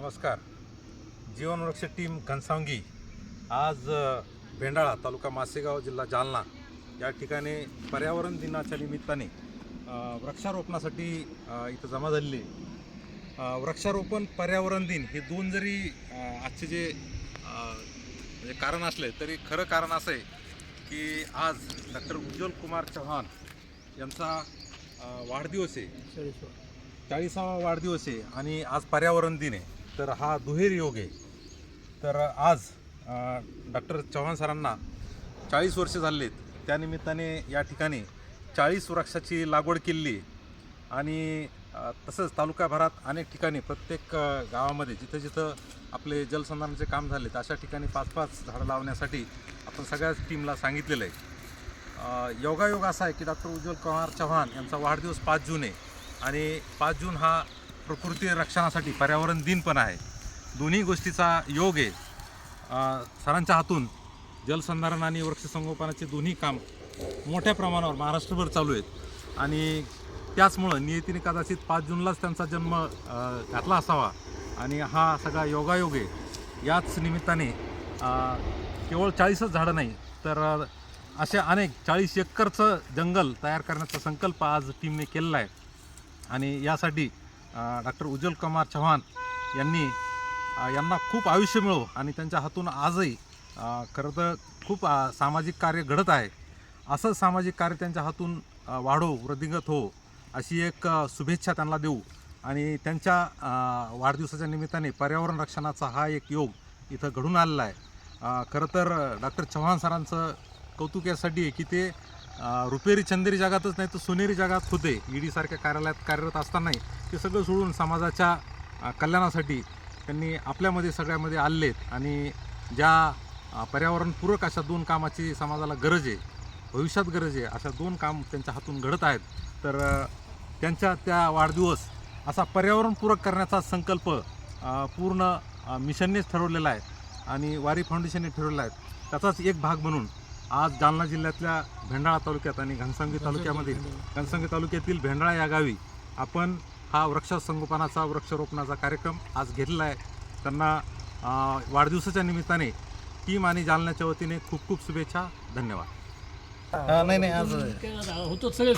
नमस्कार. जीवनवृक्ष टीम घनसावंगी आज भेंडाळा तालुका मासेगाव जिल्हा जालना या ठिकाणी पर्यावरण दिनाच्या निमित्ताने वृक्षारोपणासाठी इथं जमा झालेली वृक्षारोपण पर्यावरण दिन हे दोन जरी आजचे जे म्हणजे कारण असले तरी खरं कारण असं आहे की आज डॉक्टर उज्ज्वल कुमार चव्हाण यांचा वाढदिवस आहे. चाळीसावा वाढदिवस आहे आणि आज पर्यावरण दिन आहे. तर हा दुहेरी योग आहे. तर आज डॉक्टर चव्हाण सरांना चाळीस वर्ष झालेत. त्यानिमित्ताने या ठिकाणी चाळीस वृक्षाची लागवड केलेली आणि तसंच तालुकाभरात अनेक ठिकाणी प्रत्येक गावामध्ये जिथं जिथं आपले जलसंधारणाचे काम झाले अशा ठिकाणी पाच पाच झाडं लावण्यासाठी आपण सगळ्याच टीमला सांगितलेलं आहे. योगायोग असा आहे की डॉक्टर उज्ज्वल कुमार चव्हाण यांचा वाढदिवस पाच जून आहे. आणि पाच जून हा प्रकृती रक्षणासाठी पर्यावरण दिन पण आहे. दोन्ही गोष्टीचा योग आहे. सरांच्या हातून जलसंधारण आणि वृक्षसंगोपनाचे दोन्ही काम मोठ्या प्रमाणावर महाराष्ट्रभर चालू आहेत. आणि त्याचमुळं नियतीने कदाचित पाच जूनलाच त्यांचा जन्म घातला असावा. आणि हा सगळा योगायोग आहे. याच निमित्ताने केवळ चाळीसच झाडं नाही तर असे अशा अनेक चाळीस एकरचं जंगल तयार करण्याचा संकल्प आज टीमने केलेला आहे. आणि यासाठी डॉक्टर उज्ज्वल कुमार चव्हाण यांनी यांना खूप आयुष्य मिळो आणि त्यांच्या हातून आजही खरं तर खूप सामाजिक कार्य घडत आहे. असं सामाजिक कार्य त्यांच्या हातून वाढो वृद्धिंगत हो अशी एक शुभेच्छा त्यांना देऊ. आणि त्यांच्या वाढदिवसाच्या निमित्ताने पर्यावरण रक्षणाचा हा एक योग इथं घडून आलेला आहे. खरं तर डॉक्टर चव्हाण सरांचं कौतुक यासाठी आहे की ते रुपेरी चंदेरी जगातच नाही तर सोनेरी जगात होते. ईडी सारख्या कार्यालयात कार्यरत असतानाही ते सगळं सोडून समाजाच्या कल्याणासाठी त्यांनी आपल्यामध्ये सगळ्यामध्ये आलेत आणि ज्या पर्यावरणपूरक अशा दोन कामाची समाजाला गरज आहे भविष्यात गरज आहे अशा दोन काम त्यांच्या हातून घडत आहेत. तर त्यांच्या त्या वाढदिवस असा पर्यावरणपूरक करण्याचा संकल्प पूर्ण मिशननेच ठरवलेला आहे. आणि वारी फाउंडेशनने ठरवलेला आहे. त्याचाच एक भाग म्हणून आज जालना जिल्ह्यातल्या भेंडाळा तालुक्यात आणि घनसावंगी तालुक्यामध्ये घनसावंगी तालुक्यातील भेंडाळा या गावी आपण हा वृक्ष संगोपनाचा वृक्षारोपणाचा कार्यक्रम आज घेतलेला आहे. त्यांना वाढदिवसाच्या निमित्ताने टीम आणि जालन्याच्या वतीने खूप खूप शुभेच्छा धन्यवाद. नाही नाही आज होतो सगळे